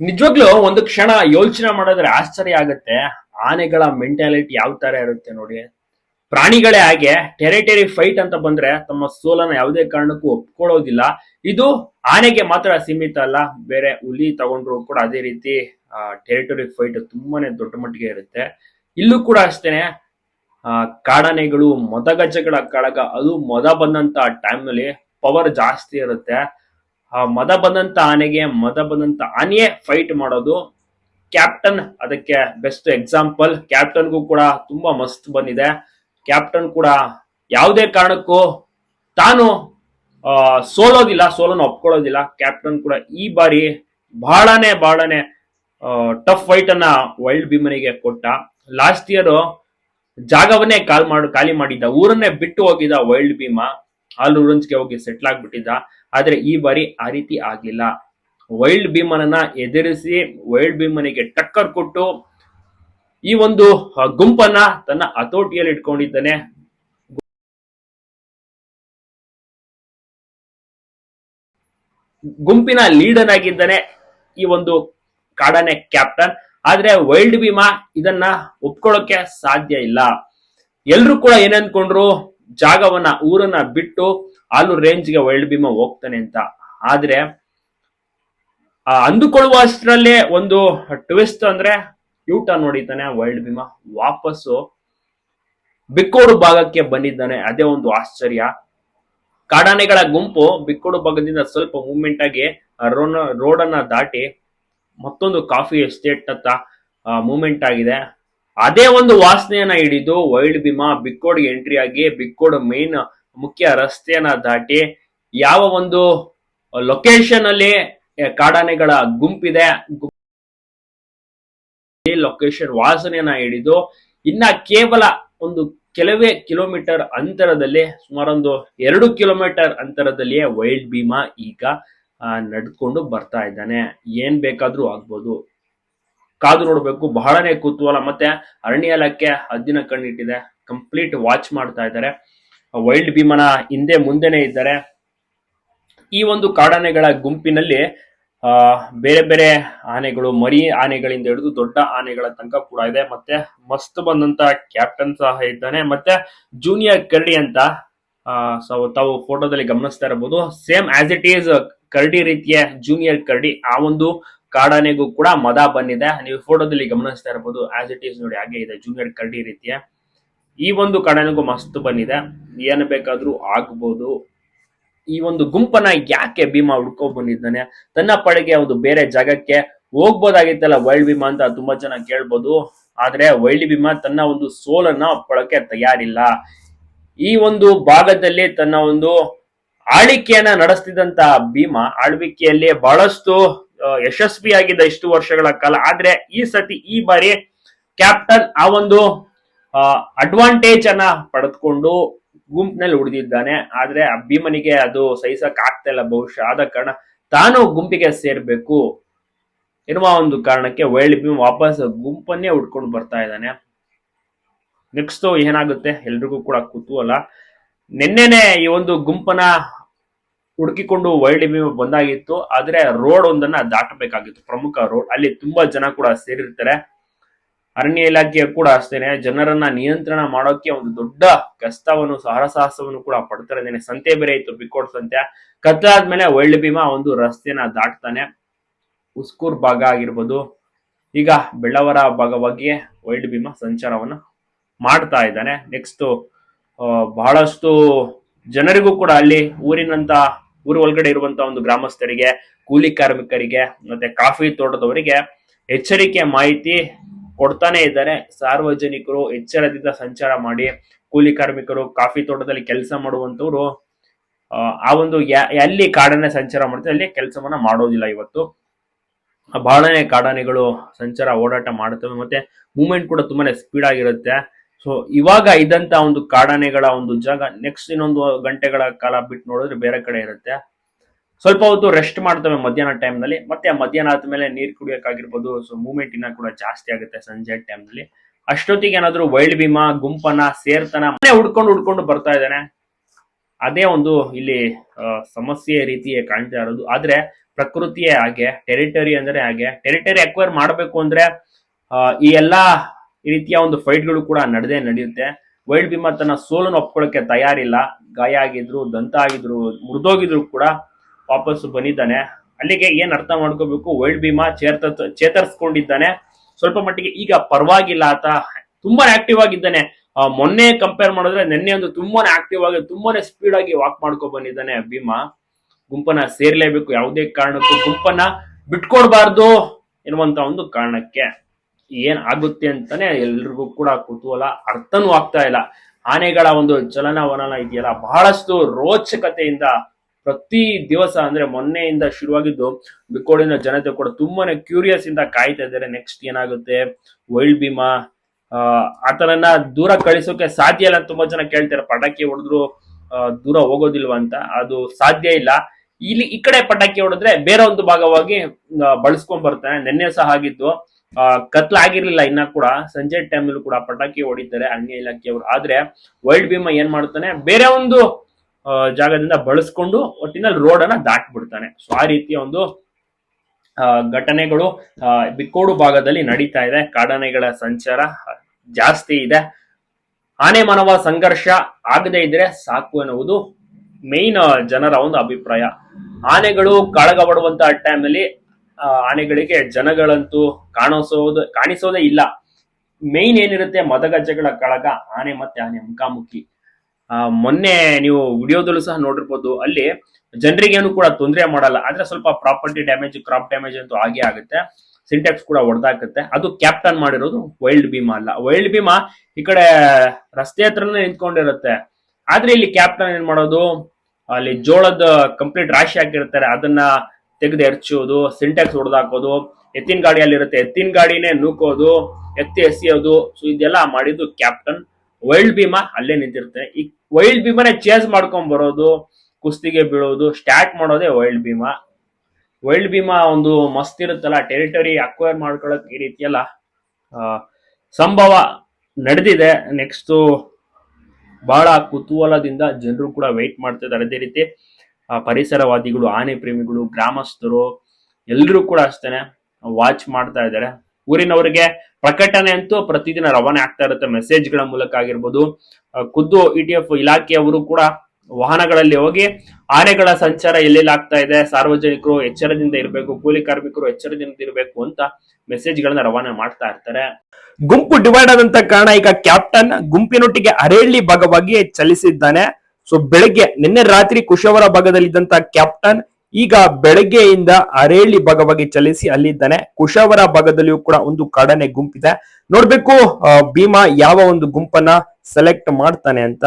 ನಿಜವಾಗ್ಲೂ ಒಂದು ಕ್ಷಣ ಯೋಚನೆ ಮಾಡಿದ್ರೆ ಆಶ್ಚರ್ಯ ಆಗುತ್ತೆ. ಆನೆಗಳ ಮೆಂಟಾಲಿಟಿ ಯಾವ ತರ ಇರುತ್ತೆ ನೋಡಿ. ಪ್ರಾಣಿಗಳೇ ಹಾಗೆ ಟೆರಿಟರಿ ಫೈಟ್ ಅಂತ ಬಂದ್ರೆ ತಮ್ಮ ಸೋಲನ್ನ ಯಾವುದೇ ಕಾರಣಕ್ಕೂ ಒಪ್ಕೊಳ್ಳೋದಿಲ್ಲ. ಇದು ಆನೆಗೆ ಮಾತ್ರ ಸೀಮಿತ ಅಲ್ಲ ಬೇರೆ ಹುಲಿ ತಗೊಂಡ್ರು ಕೂಡ ಅದೇ ರೀತಿ ಟೆರಿಟರಿ ಫೈಟ್ ತುಂಬಾನೇ ದೊಡ್ಡ ಮಟ್ಟಿಗೆ ಇರುತ್ತೆ. ಇಲ್ಲೂ ಕೂಡ ಅಷ್ಟೇನೆ ಆ, ಕಾಡಾನೆಗಳು ಮೊದಗಜಗಳ ಕಳಗ ಅದು ಮೊದ ಬಂದಂತ ಟೈಮ್ನಲ್ಲಿ ಪವರ್ ಜಾಸ್ತಿ ಇರುತ್ತೆ. ಆ ಮದ ಬಂದಂತ ಆನೆಗೆ, ಮದ ಬಂದಂತ ಆನೆಯೇ ಫೈಟ್ ಮಾಡೋದು. ಕ್ಯಾಪ್ಟನ್ ಅದಕ್ಕೆ ಬೆಸ್ಟ್ ಎಕ್ಸಾಂಪಲ್ ಕ್ಯಾಪ್ಟನ್ಗೂ ಕೂಡ ತುಂಬಾ ಮಸ್ತ್ ಬಂದಿದೆ. ಕ್ಯಾಪ್ಟನ್ ಕೂಡ ಯಾವುದೇ ಕಾರಣಕ್ಕೂ ತಾನು ಸೋಲೋದಿಲ್ಲ, ಸೋಲನ್ನು ಒಪ್ಕೊಳ್ಳೋದಿಲ್ಲ. ಕ್ಯಾಪ್ಟನ್ ಕೂಡ ಈ ಬಾರಿ ಬಹಳನೇ ಬಹಳನೇ ಟಫ್ ಫೈಟ್ ಅನ್ನ ವೈಲ್ಡ್ ಭೀಮನಿಗೆ ಕೊಟ್ಟ. ಲಾಸ್ಟ್ ಇಯರ್ ಜಾಗವನ್ನೇ ಕಾಲ್ ಮಾಡಿ, ಖಾಲಿ ಮಾಡಿದ್ದ, ಊರನ್ನೇ ಬಿಟ್ಟು ಹೋಗಿದ್ದ ವೈಲ್ಡ್ ಭೀಮ. ಊರಂಜ್ಗೆ ಹೋಗಿ ಸೆಟ್ಲ್ ಆಗ್ಬಿಟ್ಟಿದ್ದ. ಆದ್ರೆ ಈ ಬಾರಿ ಆ ರೀತಿ ಆಗ್ಲಿಲ್ಲ. ವೈಲ್ಡ್ ಭೀಮನನ್ನ ಎದುರಿಸಿ ವೈಲ್ಡ್ ಭೀಮನಿಗೆ ಟಕ್ಕರ್ ಕೊಟ್ಟು ಈ ಒಂದು ಗುಂಪನ್ನ ತನ್ನ ಹತೋಟಿಯಲ್ಲಿ ಇಟ್ಕೊಂಡಿದ್ದಾನೆ. ಗುಂಪಿನ ಲೀಡರ್ ಆಗಿದ್ದಾನೆ ಈ ಒಂದು ಕಾಡನೆ ಕ್ಯಾಪ್ಟನ್. ಆದ್ರೆ ವೈಲ್ಡ್ ಭೀಮಾ ಇದನ್ನ ಒಪ್ಕೊಳ್ಳೋಕೆ ಸಾಧ್ಯ ಇಲ್ಲ. ಎಲ್ರು ಕೂಡ ಅನ್ಕೊಂಡ್ರು? ಜಾಗವನ್ನ, ಊರನ್ನ ಬಿಟ್ಟು ಆಲೂರು ರೇಂಜ್ಗೆ ವೈಲ್ಡ್ ಭೀಮ ಹೋಗ್ತಾನೆ ಅಂತ. ಆದ್ರೆ ಆ, ಅಂದುಕೊಳ್ಳುವ ಅಂದುಕೊಳ್ಳುವಷ್ಟರಲ್ಲೇ ಒಂದು ಟ್ವಿಸ್ಟ್ ಅಂದ್ರೆ ಯೂಟ ನೋಡಿತಾನೆ ವೈಲ್ಡ್ ಭೀಮ. ವಾಪಸ್ಸು ಬಿಕ್ಕೋಡು ಭಾಗಕ್ಕೆ ಬಂದಿದ್ದಾನೆ. ಅದೇ ಒಂದು ಆಶ್ಚರ್ಯ. ಕಾಡಾನೆಗಳ ಗುಂಪು ಬಿಕ್ಕೋಡು ಭಾಗದಿಂದ ಸ್ವಲ್ಪ ಮೂವ್ಮೆಂಟ್ ಆಗಿ ರೋಡ್ ರೋಡನ್ನ ದಾಟಿ ಮತ್ತೊಂದು ಕಾಫಿ ಎಸ್ಟೇಟ್ ಹತ್ತ ಮೂವ್ಮೆಂಟ್ ಆಗಿದೆ. ಅದೇ ಒಂದು ವಾಸನೆಯನ್ನ ಹಿಡಿದು ವೈಲ್ಡ್ ಭೀಮಾ ಬಿಕ್ಕೋಡ್ಗೆ ಎಂಟ್ರಿ ಆಗಿ ಬಿಕ್ಕೋಡ್ ಮೇನ್ ಮುಖ್ಯ ರಸ್ತೆಯನ್ನ ದಾಟಿ ಯಾವ ಒಂದು ಲೊಕೇಶನ್ ಅಲ್ಲಿ ಕಾಡಾನೆಗಳ ಗುಂಪಿದೆ. ಲೊಕೇಶನ್ ವಾಸನೆಯನ್ನ ಹಿಡಿದು ಇನ್ನ ಕೇವಲ ಒಂದು ಕೆಲವೇ ಕಿಲೋಮೀಟರ್ ಅಂತರದಲ್ಲಿ, ಸುಮಾರೊಂದು ಎರಡು ಕಿಲೋಮೀಟರ್ ಅಂತರದಲ್ಲಿಯೇ ವೈಲ್ಡ್ ಭೀಮಾ ಈಗ ನಡೆದುಕೊಂಡು ನಡ್ಕೊಂಡು ಬರ್ತಾ ಇದ್ದಾನೆ. ಏನ್ ಬೇಕಾದ್ರೂ ಆಗ್ಬೋದು. ಕಾದು ನೋಡ್ಬೇಕು, ಬಹಳನೇ ಕುತೂಹಲ ಮತ್ತೆ ಅರಣ್ಯ ಇಲಾಖೆ ಹದ್ದಿನ ಕಣ್ಣಿಟ್ಟಿದೆ. ಕಂಪ್ಲೀಟ್ ವಾಚ್ ಮಾಡ್ತಾ ಇದ್ದಾರೆ. ವೈಲ್ಡ್ ಭೀಮನ ಹಿಂದೆ ಮುಂದೆನೆ ಇದ್ದಾರೆ ಈ ಒಂದು ಕಾಡಾನೆಗಳ ಗುಂಪಿನಲ್ಲಿ, ಆ, ಬೇರೆ ಬೇರೆ ಆನೆಗಳು, ಮರಿ ಆನೆಗಳಿಂದ ಹಿಡಿದು ದೊಡ್ಡ ಆನೆಗಳ ತನಕ ಕೂಡ ಇದೆ. ಮತ್ತೆ ಮಸ್ತ್ ಬಂದಂತ ಕ್ಯಾಪ್ಟನ್ ಸಹ ಇದ್ದಾನೆ. ಮತ್ತೆ ಜೂನಿಯರ್ ಕರ್ಡಿ ಅಂತ, ಆ ತಾವು ಫೋಟೋದಲ್ಲಿ ಗಮನಿಸ್ತಾ ಇರಬಹುದು. Same as it is Kardi ರೀತಿಯ ಜೂನಿಯರ್ ಕರ್ಡಿ ಆ ಒಂದು ಕಾಡಾನೆಗೂ ಕೂಡ ಮದ ಬಂದಿದೆ. ನೀವು ಫೋಟೋದಲ್ಲಿ ಗಮನಿಸ್ತಾ ಇರಬಹುದು ಆಸ್ ಇಟ್ ಈಸ್ ನೋಡಿ, ಹಾಗೆ ಇದೆ, ಜೂನಿಯರ್ ಕರ್ಡಿ ರೀತಿಯ. ಈ ಒಂದು ಕಡೆನಿಗೂ ಮಸ್ತ್ ಬಂದಿದೆ. ಏನು ಬೇಕಾದ್ರೂ ಆಗ್ಬೋದು. ಈ ಒಂದು ಗುಂಪನ್ನ ಯಾಕೆ ಭೀಮಾ ಹುಡ್ಕೊ ಬಂದಿದ್ದಾನೆ? ತನ್ನ ಪಡೆಗೆ ಒಂದು ಬೇರೆ ಜಾಗಕ್ಕೆ ಹೋಗ್ಬೋದಾಗಿತ್ತಲ್ಲ ವೈಲ್ಡ್ ಭೀಮಾ ಅಂತ ತುಂಬಾ ಜನ ಕೇಳ್ಬೋದು. ಆದ್ರೆ ವೈಲ್ಡ್ ಭೀಮಾ ತನ್ನ ಒಂದು ಸೋಲನ್ನ ಒಪ್ಪಳಕ್ಕೆ ತಯಾರಿಲ್ಲ. ಈ ಒಂದು ಭಾಗದಲ್ಲಿ ತನ್ನ ಒಂದು ಆಳ್ವಿಕೆಯನ್ನ ನಡೆಸ್ತಿದ್ದಂತ ಭೀಮಾ ಆಳ್ವಿಕೆಯಲ್ಲಿ ಬಹಳಷ್ಟು ಯಶಸ್ವಿಯಾಗಿದ್ದ ಇಷ್ಟು ವರ್ಷಗಳ ಕಾಲ. ಆದ್ರೆ ಈ ಸತಿ ಈ ಬಾರಿ ಕ್ಯಾಪ್ಟನ್ ಆ ಒಂದು ಅಡ್ವಾಂಟೇಜ್ ಅನ್ನ ಪಡೆದುಕೊಂಡು ಗುಂಪಿನಲ್ಲಿ ಉಳಿದಿದ್ದಾನೆ. ಆದ್ರೆ ಭೀಮನಿಗೆ ಅದು ಸಹಿಸಕ್ ಆಗ್ತಾ ಇಲ್ಲ. ಬಹುಶಃ ಆದ ಕಾರಣ ತಾನು ಗುಂಪಿಗೆ ಸೇರ್ಬೇಕು ಎನ್ನುವ ಒಂದು ಕಾರಣಕ್ಕೆ ವೈಲ್ಡ್ ಭೀಮ್ ವಾಪಸ್ ಗುಂಪನ್ನೇ ಹುಡ್ಕೊಂಡು ಬರ್ತಾ ಇದ್ದಾನೆ. ನೆಕ್ಸ್ಟ್ ಏನಾಗುತ್ತೆ? ಎಲ್ರಿಗೂ ಕೂಡ ಕುತೂಹಲ. ನಿನ್ನೆನೆ ಈ ಒಂದು ಗುಂಪನ ಹುಡುಕಿಕೊಂಡು ವೈಲ್ಡ್ ಭೀಮ್ ಬಂದಾಗಿತ್ತು. ಆದ್ರೆ ರೋಡ್ ಒಂದನ್ನ ದಾಟಬೇಕಾಗಿತ್ತು. ಪ್ರಮುಖ ರೋಡ್ ಅಲ್ಲಿ ತುಂಬಾ ಜನ ಕೂಡ ಸೇರಿರ್ತಾರೆ. ಅರಣ್ಯ ಇಲಾಖೆಯ ಕೂಡ ಅಷ್ಟೇನೆ, ಜನರನ್ನ ನಿಯಂತ್ರಣ ಮಾಡೋಕೆ ಒಂದು ದೊಡ್ಡ ಕಷ್ಟವನ್ನು ಸಾಹಸವನ್ನು ಕೂಡ ಪಡ್ತಾರೆ ಇದ್ದೇನೆ. ಸಂತೆ ಬೇರೆ ಇತ್ತು, ಬಿಕ್ಕೋಡ್ ಸಂತೆ. ಕತ್ತಲಾದ್ಮೇಲೆ ವೈಲ್ಡ್ ಭೀಮಾ ಒಂದು ರಸ್ತೆನ ದಾಟ್ತಾನೆ. ಉಸ್ಕೂರ್ ಭಾಗ ಆಗಿರ್ಬೋದು. ಈಗ ಬೆಳ್ಳವರ ಭಾಗವಾಗಿ ವೈಲ್ಡ್ ಭೀಮಾ ಸಂಚಾರವನ್ನ ಮಾಡ್ತಾ ಇದ್ದಾನೆ. ನೆಕ್ಸ್ಟ್ ಬಹಳಷ್ಟು ಜನರಿಗೂ ಕೂಡ ಅಲ್ಲಿ ಊರಿನಂತ, ಊರು ಒಳಗಡೆ ಇರುವಂತ ಒಂದು ಗ್ರಾಮಸ್ಥರಿಗೆ, ಕೂಲಿ ಕಾರ್ಮಿಕರಿಗೆ, ಮತ್ತೆ ಕಾಫಿ ತೋಟದವರಿಗೆ ಎಚ್ಚರಿಕೆ, ಮಾಹಿತಿ ಕೊಡ್ತಾನೆ ಇದ್ದಾರೆ. ಸಾರ್ವಜನಿಕರು ಎಚ್ಚರದಿಂದ ಸಂಚಾರ ಮಾಡಿ ಕೂಲಿ ಕಾರ್ಮಿಕರು ಕಾಫಿ ತೋಟದಲ್ಲಿ ಕೆಲಸ ಮಾಡುವಂತವ್ರು ಆ, ಒಂದು ಎಲ್ಲಿ ಕಾಡಾನೆ ಸಂಚಾರ ಮಾಡ್ತಾರೆ. ಅಲ್ಲಿ ಕೆಲಸವನ್ನ ಮಾಡೋದಿಲ್ಲ ಇವತ್ತು. ಬಹಳನೇ ಕಾಡಾನೆಗಳು ಸಂಚಾರ ಓಡಾಟ ಮಾಡ್ತವೆ ಮತ್ತೆ ಮೂವ್ಮೆಂಟ್ ಕೂಡ ತುಂಬಾನೇ ಸ್ಪೀಡ್ ಆಗಿರುತ್ತೆ. ಸೊ ಇವಾಗ ಇದ್ದಂತ ಒಂದು ಕಾಡಾನೆಗಳ ಒಂದು ಜಾಗ ನೆಕ್ಸ್ಟ್ ಇನ್ನೊಂದು ಗಂಟೆಗಳ ಕಾಲ ಬಿಟ್ಟು ನೋಡಿದ್ರೆ ಬೇರೆ ಕಡೆ ಇರುತ್ತೆ. ಸ್ವಲ್ಪ ಹೊತ್ತು ರೆಸ್ಟ್ ಮಾಡ್ತವೆ ಮಧ್ಯಾಹ್ನ ಟೈಮ್ನಲ್ಲಿ. ಮತ್ತೆ ಮಧ್ಯಾಹ್ನ ಆದ್ಮೇಲೆ ನೀರ್ ಕುಡಿಯೋಕ್ಕಾಗಿರ್ಬೋದು ಸೊ ಮೂವ್ಮೆಂಟ್ ಇನ್ನ ಕೂಡ ಜಾಸ್ತಿ ಆಗುತ್ತೆ ಸಂಜೆ ಟೈಮ್ನಲ್ಲಿ. ಅಷ್ಟೊತ್ತಿಗೆ ಏನಾದ್ರು ವೈಲ್ಡ್ ಭೀಮಾ ಗುಂಪನ ಸೇರ್ತನ ಮನೆ ಹುಡ್ಕೊಂಡು ಹುಡ್ಕೊಂಡು ಬರ್ತಾ ಇದ್ದಾನೆ. ಅದೇ ಒಂದು ಇಲ್ಲಿ ಆ, ಸಮಸ್ಯೆ ರೀತಿಯೇ ಕಾಣ್ತಾ ಇರೋದು. ಆದ್ರೆ ಪ್ರಕೃತಿಯೇ ಹಾಗೆ ಟೆರಿಟರಿ ಅಂದ್ರೆ ಹಾಗೆ. ಟೆರಿಟರಿ ಅಕ್ವೈರ್ ಮಾಡಬೇಕು ಅಂದ್ರೆ ಆ, ಈ ಎಲ್ಲಾ ರೀತಿಯ ಒಂದು ಫೈಟ್ಗಳು ಕೂಡ ನಡೆದೇ ನಡೆಯುತ್ತೆ. ವೈಲ್ಡ್ ಭೀಮಾ ತನ್ನ ಸೋಲನ್ನು ಒಪ್ಕೊಳ್ಳೋಕೆ ತಯಾರಿಲ್ಲ. ಗಾಯ ಆಗಿದ್ರು ದಂತ ಆಗಿದ್ರು ಮುರಿದೋಗಿದ್ರು ಕೂಡ ವಾಪಸ್ ಬಂದಿದ್ದಾನೆ. ಅಲ್ಲಿಗೆ ಏನ್ ಅರ್ಥ ಮಾಡ್ಕೋಬೇಕು? ವೈಲ್ಡ್ ಭೀಮಾ ಚೇತ ಚೇತರಿಸ್ಕೊಂಡಿದ್ದಾನೆ. ಸ್ವಲ್ಪ ಮಟ್ಟಿಗೆ ಈಗ ಪರವಾಗಿಲ್ಲ ಆತ. ತುಂಬಾ ಆಕ್ಟಿವ್ ಆಗಿದ್ದಾನೆ. ಮೊನ್ನೆ ಕಂಪೇರ್ ಮಾಡಿದ್ರೆ ನಿನ್ನೆ ಒಂದು ತುಂಬಾನೇ ಆಕ್ಟಿವ್ ಆಗಿ, ತುಂಬಾನೇ ಸ್ಪೀಡ್ ಆಗಿ ವಾಕ್ ಮಾಡ್ಕೊ ಬಂದಿದ್ದಾನೆ ಭೀಮಾ. ಗುಂಪನ್ನ ಸೇರ್ಲೇಬೇಕು ಯಾವುದೇ ಕಾರಣಕ್ಕೂ. ಗುಂಪನ್ನ ಬಿಟ್ಕೊಡ್ಬಾರ್ದು ಎನ್ನುವಂತ ಒಂದು ಕಾರಣಕ್ಕೆ ಏನ್ ಆಗುತ್ತೆ ಅಂತಾನೆ ಎಲ್ರಿಗೂ ಕೂಡ ಕುತೂಹಲ, ಅರ್ಥನೂ ಆಗ್ತಾ ಇಲ್ಲ. ಆನೆಗಳ ಒಂದು ಚಲನವಲನ ಇದೆಯಲ್ಲ, ಬಹಳಷ್ಟು ರೋಚಕತೆಯಿಂದ ಪ್ರತಿ ದಿವಸ ಅಂದ್ರೆ ಮೊನ್ನೆಯಿಂದ ಶುರುವಾಗಿದ್ದು ಬಿಕ್ಕೋಡಿನ ಜನತೆ ಕೂಡ ತುಂಬಾನೇ ಕ್ಯೂರಿಯಸ್ ಇಂದ ಕಾಯ್ತಾ ಇದ್ದಾರೆ. ನೆಕ್ಸ್ಟ್ ಏನಾಗುತ್ತೆ? ವೈಲ್ಡ್ ಭೀಮಾ ಆತನನ್ನ ದೂರ ಕಳಿಸೋಕೆ ಸಾಧ್ಯ ಇಲ್ಲ ತುಂಬಾ ಜನ ಕೇಳ್ತಾರೆ. ಪಟಾಕಿ ಹೊಡೆದ್ರು ದೂರ ಹೋಗೋದಿಲ್ವಾ ಅಂತ. ಅದು ಸಾಧ್ಯ ಇಲ್ಲ. ಇಲ್ಲಿ ಈ ಕಡೆ ಪಟಾಕಿ ಹೊಡೆದ್ರೆ ಬೇರೆ ಒಂದು ಭಾಗವಾಗಿ ಬಳಸ್ಕೊಂಡ್ ಬರ್ತಾನೆ ನಿನ್ನೆ ಸಹ ಆಗಿದ್ದು ಆ, ಕತ್ಲ ಆಗಿರ್ಲಿಲ್ಲ ಇನ್ನ ಕೂಡ. ಸಂಜೆ ಟೈಮಲ್ಲೂ ಕೂಡ ಪಟಾಕಿ ಹೊಡಿತಾರೆ ಅರಣ್ಯ ಇಲಾಖೆಯವರು. ಆದ್ರೆ ವೈಲ್ಡ್ ಭೀಮಾ ಏನ್ ಮಾಡ್ತಾನೆ? ಬೇರೆ ಒಂದು ಜಾಗದಿಂದ ಬಳಸ್ಕೊಂಡು ಒಟ್ಟಿನಲ್ಲಿ ರೋಡ್ ಅನ್ನ ದಾಟ್ಬಿಡ್ತಾನೆ. ಸೊ ಆ ರೀತಿಯ ಒಂದು ಘಟನೆಗಳು ಬಿಕ್ಕೋಡು ಭಾಗದಲ್ಲಿ ನಡೀತಾ ಇದೆ. ಕಾಡಾನೆಗಳ ಸಂಚಾರ ಜಾಸ್ತಿ ಇದೆ. ಆನೆ ಮಾನವ ಸಂಘರ್ಷ ಆಗದೆ ಇದ್ರೆ ಸಾಕು ಎನ್ನುವುದು ಮೇನ್ ಜನರ ಒಂದು ಅಭಿಪ್ರಾಯ. ಆನೆಗಳು ಕಾಳಗಬಡುವಂತಹ ಟೈಮ್ನಲ್ಲಿ ಆನೆಗಳಿಗೆ ಜನಗಳಂತೂ ಕಾಣಿಸೋದು, ಕಾಣಿಸೋದೇ ಇಲ್ಲ. ಮೇನ್ ಏನಿರುತ್ತೆ ಮದಗಜ್ಜೆಗಳ ಕಾಳಗ, ಆನೆ ಮತ್ತೆ ಆನೆ ಮುಖಾಮುಖಿ. ಮೊನ್ನೆ ನೀವು ವಿಡಿಯೋದಲ್ಲೂ ಸಹ ನೋಡಿರ್ಬೋದು, ಅಲ್ಲಿ ಜನರಿಗೇನು ಕೂಡ ತೊಂದರೆ ಮಾಡಲ್ಲ. ಆದ್ರೆ ಸ್ವಲ್ಪ ಪ್ರಾಪರ್ಟಿ ಡ್ಯಾಮೇಜ್, ಕ್ರಾಪ್ ಡ್ಯಾಮೇಜ್ ಅಂತೂ ಆಗೇ ಆಗುತ್ತೆ. ಸಿಂಟೆಕ್ಸ್ ಕೂಡ ಹೊಡೆದಾಕತ್ತೆ ಅದು ಕ್ಯಾಪ್ಟನ್ ಮಾಡಿರೋದು ವೈಲ್ಡ್ ಭೀಮಾ ಅಲ್ಲ. ವೈಲ್ಡ್ ಭೀಮಾ ಈ ಕಡೆ ರಸ್ತೆ ಹತ್ರನೇ ನಿಂತ್ಕೊಂಡಿರುತ್ತೆ. ಆದ್ರೆ ಇಲ್ಲಿ ಕ್ಯಾಪ್ಟನ್ ಏನ್ ಮಾಡೋದು? ಅಲ್ಲಿ ಜೋಳದ ಕಂಪ್ಲೀಟ್ ರಾಶಿ ಹಾಕಿರ್ತಾರೆ. ಅದನ್ನ ತೆಗೆದು ಎರ್ಚೋದು, ಸಿಂಟೆಕ್ಸ್ ಹೊಡೆದಾಕೋದು ಎತ್ತಿನ ಗಾಡಿಯಲ್ಲಿರುತ್ತೆ. ಎತ್ತಿನ ಗಾಡಿನೇ ನೂಕೋದು, ಎತ್ತಿ ಎಸಿಯೋದು. ಸೊ ಇದೆಲ್ಲ ಮಾಡಿದ್ದು ಕ್ಯಾಪ್ಟನ್. ವೈಲ್ಡ್ ಭೀಮಾ ಅಲ್ಲೇ ನಿಂತಿರುತ್ತೆ. ಈ ವೈಲ್ಡ್ ಭೀಮಾನೇ ಚೇಸ್ ಮಾಡ್ಕೊಂಡ್ ಬರೋದು, ಕುಸ್ತಿಗೆ ಬೀಳೋದು ಸ್ಟಾರ್ಟ್ ಮಾಡೋದೇ ವೈಲ್ಡ್ ಭೀಮಾ ವೈಲ್ಡ್ ಭೀಮಾ ಒಂದು ಮಸ್ತ್ ಇರುತ್ತಲ್ಲ ಟೆರಿಟರಿ ಅಕ್ವೈರ್ ಮಾಡ್ಕೊಳಕ್ ಈ ರೀತಿಯೆಲ್ಲ ಸಂಭವ ನಡೆದಿದೆ. ನೆಕ್ಸ್ಟ್ ಬಹಳ ಕುತೂಹಲದಿಂದ ಜನರು ಕೂಡ ವೆಯ್ಟ್ ಮಾಡ್ತಾ ಇದ್ದಾರೆ ಅದೇ ರೀತಿ ಪರಿಸರವಾದಿಗಳು, ಆನೆ ಪ್ರೇಮಿಗಳು, ಗ್ರಾಮಸ್ಥರು ಎಲ್ಲರೂ ಕೂಡ ಅಷ್ಟೇನೆ ವಾಚ್ ಮಾಡ್ತಾ ಇದ್ದಾರೆ. ಊರಿನವರಿಗೆ ಪ್ರಕಟಣೆ ಅಂತೂ ಪ್ರತಿದಿನ ರವಾನೆ ಆಗ್ತಾ ಇರುತ್ತೆ. ಮೆಸೇಜ್ಗಳ ಮೂಲಕ ಆಗಿರ್ಬೋದು ಖುದ್ದು ಇ ಟಿ ಎಫ್ ಇಲಾಖೆಯವರು ಕೂಡ ವಾಹನಗಳಲ್ಲಿ ಹೋಗಿ ಆನೆಗಳ ಸಂಚಾರ ಎಲ್ಲೆಲ್ಲಿ ಆಗ್ತಾ ಇದೆ, ಸಾರ್ವಜನಿಕರು ಎಚ್ಚರದಿಂದ ಇರಬೇಕು, ಕೂಲಿ ಕಾರ್ಮಿಕರು ಎಚ್ಚರದಿಂದ ಇರಬೇಕು ಅಂತ ಮೆಸೇಜ್ಗಳನ್ನ ರವಾನೆ ಮಾಡ್ತಾ ಇರ್ತಾರೆ. ಗುಂಪು ಡಿವೈಡ್ ಆದಂತ ಕಾರಣ ಈಗ ಕ್ಯಾಪ್ಟನ್ ಗುಂಪಿನೊಟ್ಟಿಗೆ ಅರೇಳ್ಳಿ ಭಾಗವಾಗಿ ಚಲಿಸಿದ್ದಾನೆ. ಸೊ ಬೆಳಗ್ಗೆ ನಿನ್ನೆ ರಾತ್ರಿ ಕುಶವರ ಭಾಗದಲ್ಲಿದ್ದಂತ ಕ್ಯಾಪ್ಟನ್ ಈಗ ಬೆಳಗ್ಗೆಯಿಂದ ಅರೇಳಿ ಭಾಗವಾಗಿ ಚಲಿಸಿ ಅಲ್ಲಿದ್ದಾನೆ. ಕುಶವರ ಭಾಗದಲ್ಲಿಯೂ ಕೂಡ ಒಂದು ಕಡನೆ ಗುಂಪಿದೆ. ನೋಡ್ಬೇಕು ಭೀಮಾ ಯಾವ ಒಂದು ಗುಂಪನ್ನ ಸೆಲೆಕ್ಟ್ ಮಾಡ್ತಾನೆ ಅಂತ.